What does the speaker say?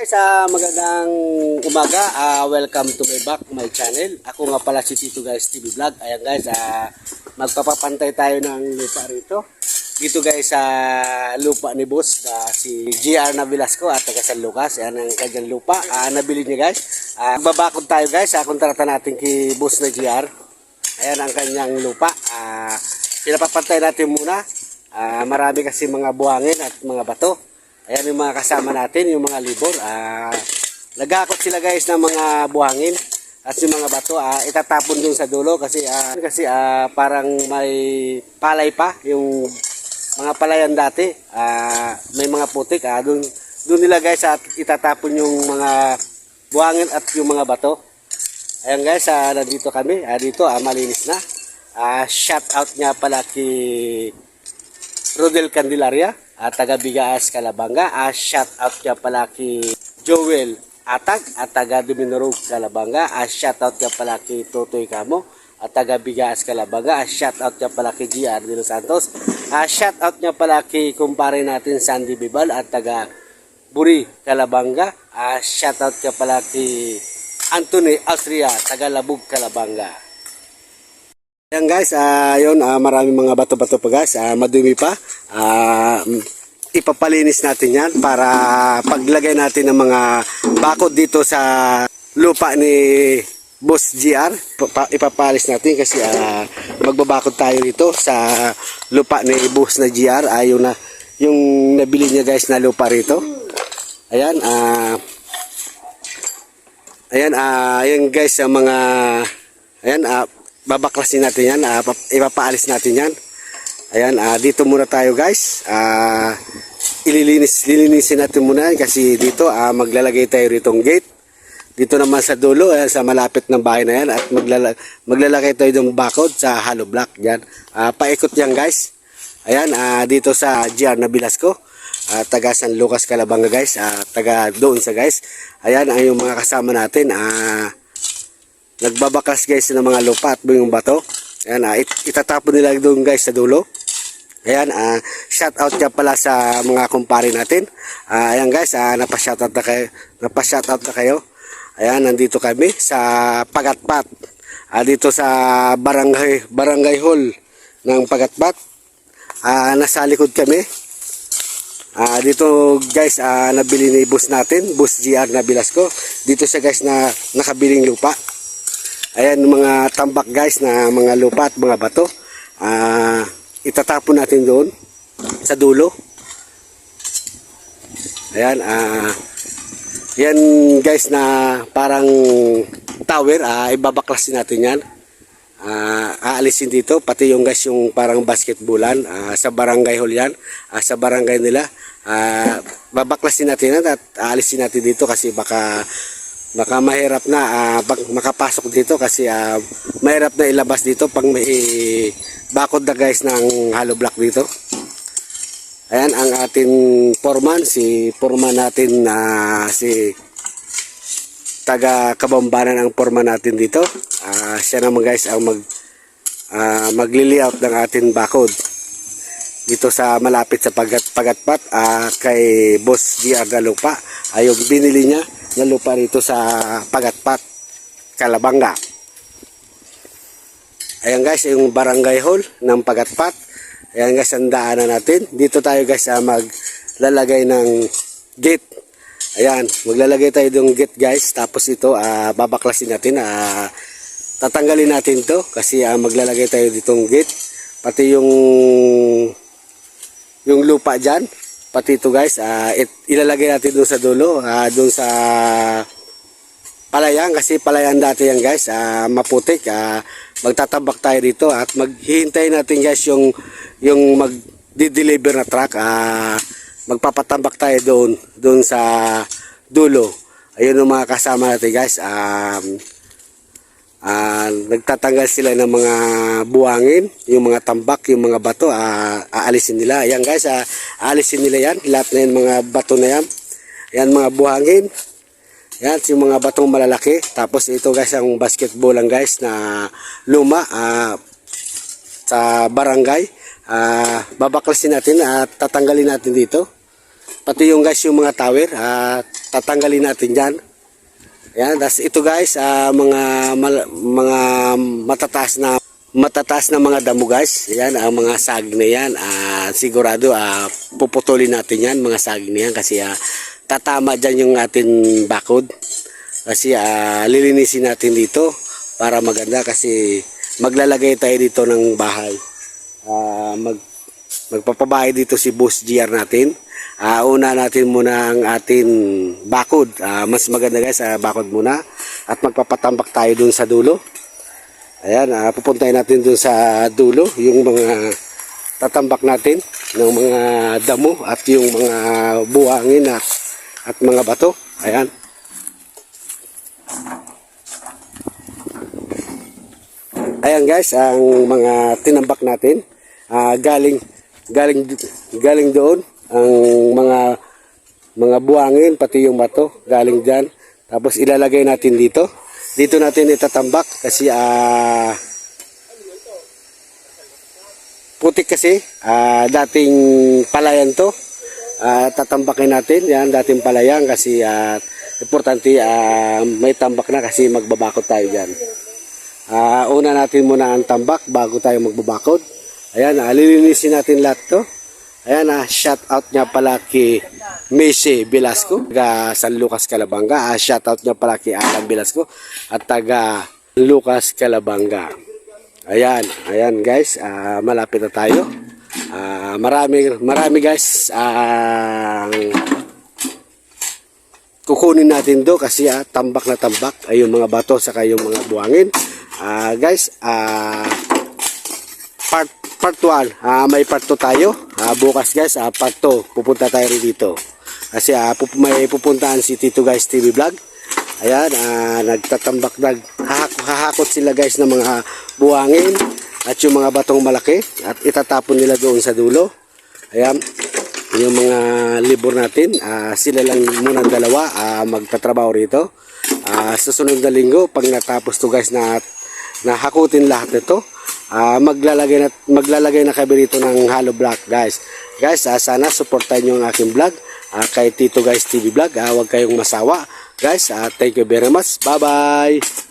Guys, ah, magandang umaga. Ah, welcome to my back, my channel. Ako nga pala si Tito Guys TV Vlog. Ayan guys, ah, magpapapantay tayo ng lupa rito. Dito guys sa lupa ni Boss, ah, si GR na Velasco at taga San Lucas. Ayan ang kanyang lupa. Ah, nabili niya guys. Ah, babakod tayo guys sa kontrata natin kay Boss na GR. Ayan ang kanyang lupa. Ah, pinapapantay natin muna. Ah, marami kasi mga buhangin at mga bato. Ayan yung mga kasama natin, yung mga libor. Ah, nagakot sila guys ng mga buhangin at yung mga bato ah, itatapon dun sa dulo kasi ah, kasi ah, parang may palay pa yung mga palayan dati. Ah, may mga putik ah, dun, dun nila guys at itatapon yung mga buhangin at yung mga bato. Ayan guys, ah, nandito kami. Ah, dito ah, malinis na. Ah, shout out nga pala kay Rodel Candelaria at taga Bigaas Calabanga. Ah, shout out niya pala kay Joel Atag at taga Duminorog Calabanga. Ah, shout out niya pala kay Totoy Camo at taga Bigaas Calabanga. Ah, shout out niya pala kay GR de Los Santos. Ah, shout out niya pala kay kumpare natin Sandy Bibal at taga Buri Calabanga. Ah, shout out niya pala kay Anthony Austria taga Labug Calabanga. Yan guys, yun, ah, maraming mga bato-bato pa guys, ah, madumi pa. Mm, ipapalinis natin yan para paglagay natin ng mga bakod dito sa lupa ni Boss GR. Pa- ipapalis natin kasi ah, magbabakod tayo dito sa lupa ni Boss na GR. Ah, yun na, yung nabili niya guys na lupa rito. Ayan, ah, ayan, ah, ayan guys, ang mga, ayan, ah, babaklasin natin yan, pap- ipapaalis natin yan. Ayan, ah, dito muna tayo guys. Ah, ililinis, lilinisin natin muna yan kasi dito ah, maglalagay tayo ritong gate. Dito naman sa dulo, ayan, sa malapit ng bahay na yan at maglala, maglalagay tayo ng bakod sa hollow block dyan. Ah, paikot yan guys. Ayan, ah, dito sa GR na Bilasco. Ah, taga San Lucas Calabanga guys. Ah, taga doon sa guys. Ayan, ay yung mga kasama natin. Ah, nagbabakas guys ng mga lupa at yung bato. Ayan, ah, it- itatapon nila doon guys sa dulo. Ayan, ah, shout out niya pala sa mga kumpare natin. Ah, ayan guys, ah, napa-shout out na kayo. Napa-shout out na kayo. Ayan, nandito kami sa Pagatpat. Ah, dito sa barangay barangay hall ng Pagatpat. Ah, nasa likod kami. Ah, dito guys, ah, nabili ni boss natin, boss GR na Bilasco. Dito siya guys na nakabiling lupa. Ayan mga tambak guys na mga lupa at mga bato. Ah, itatapon natin doon sa dulo. Ayan, ah yan guys na parang tower, ah, ibabaklasin natin yan. Ah, aalisin dito pati yung guys yung parang basketballan ah, sa barangay hall yan ah, sa barangay nila ah, babaklasin natin yan at aalisin natin dito kasi baka baka mahirap na pag makapasok dito kasi ah, mahirap na ilabas dito pag may bakod na guys ng hollow block dito. Ayan ang ating foreman si foreman natin na si taga kabambanan ang foreman natin dito. Ah, siya naman guys ang mag uh, magli-layout ng ating bakod dito sa malapit sa pagat pagatpat ah, kay Boss GR na lupa ay yung binili niya na lupa rito sa pagatpat Kalabanga. Ayan guys yung barangay hall ng pagatpat. Ayan guys ang daanan natin. Dito tayo guys ah, maglalagay ng gate. Ayan maglalagay tayo ng gate guys. Tapos ito ah, babaklasin natin. Ah, tatanggalin natin to kasi ah, maglalagay tayo ditong gate. Pati yung yung lupa dyan pati ito guys ah, it, ilalagay natin doon sa dulo ah, doon sa palayan kasi palayan dati yan guys ah, maputik ah, magtatabak tayo dito at maghihintay natin guys yung yung mag deliver na truck ah, magpapatambak tayo doon doon sa dulo. Ayun yung mga kasama natin guys um, Ah, nagtatanggal sila ng mga buwangin, yung mga tambak, yung mga bato, ah, aalisin nila. Ayan guys, ah, aalisin nila yan. Lahat na yan, mga bato na yan. Yan mga buhangin. Yan, yung mga batong malalaki. Tapos ito guys, ang basketball lang guys na luma ah, sa barangay. Ah, babaklasin natin at tatanggalin natin dito. pati yung guys yung mga tower, ah, tatanggalin natin dyan. Ayan, das ito guys, ah, mga mal- mga matataas na matataas na mga damo guys. Ayan, ang mga saging na yan, ah, sigurado ah, puputulin natin yan, mga saging na yan kasi ah, tatama dyan yung ating bakod. Kasi ah, lilinisin natin dito para maganda kasi maglalagay tayo dito ng bahay. Ah, mag magpapabahay dito si Boss GR natin. Ah, una natin muna ang ating bakod. Ah, mas maganda guys, ah, bakod muna. At magpapatambak tayo dun sa dulo. Ayan, ah, pupuntahin natin dun sa dulo, yung mga tatambak natin ng mga damo at yung mga buhangin at, at mga bato. Ayan. Ayan guys, ang mga tinambak natin ah, galing galing galing doon ang mga mga buhangin pati yung bato galing diyan. Tapos ilalagay natin dito. Dito natin itatambak kasi ah putik kasi ah, dating palayan to. Ah, tatambakin natin yan dating palayan kasi ah, importante ah, may tambak na kasi magbabakot tayo diyan. Ah, una natin muna ang tambak bago tayo magbabakod. Ayan, ah, lilinisin natin lahat to. Ayan, ah, shout out niya pala kay Messi Velasco, taga San Lucas, Calabanga. Ah, shout out niya pala kay Alan Velasco at taga Lucas, Calabanga. Ayan, ayan guys, ah, malapit na tayo. Ah, marami, marami guys ang kukunin natin do kasi ah, tambak na tambak ay yung mga bato saka yung mga buhangin. Ah, guys, ah part part 1, ah, may part 2 tayo. Ah, bukas guys, ah, part 2 pupunta tayo rin dito. Kasi ah, pup- may pupuntahan si Tito Guys TV Vlog. Ayan, ah, nagtatambak nag hahak- hahakot sila guys ng mga buhangin at yung mga batong malaki at itatapon nila doon sa dulo. Ayan, yung mga libur natin, ah, sila lang muna dalawa ah, magtatrabaho rito. Ah, sa sunod na linggo, pag natapos to guys na nahakutin lahat nito, ah, maglalagay na maglalagay na kami rito ng hollow block guys. Guys, ah, sana supportahan niyo ang aking vlog ah, kay Tito Guys TV Vlog. Ah, huwag kayong masawa. Guys, ah, thank you very much. Bye-bye.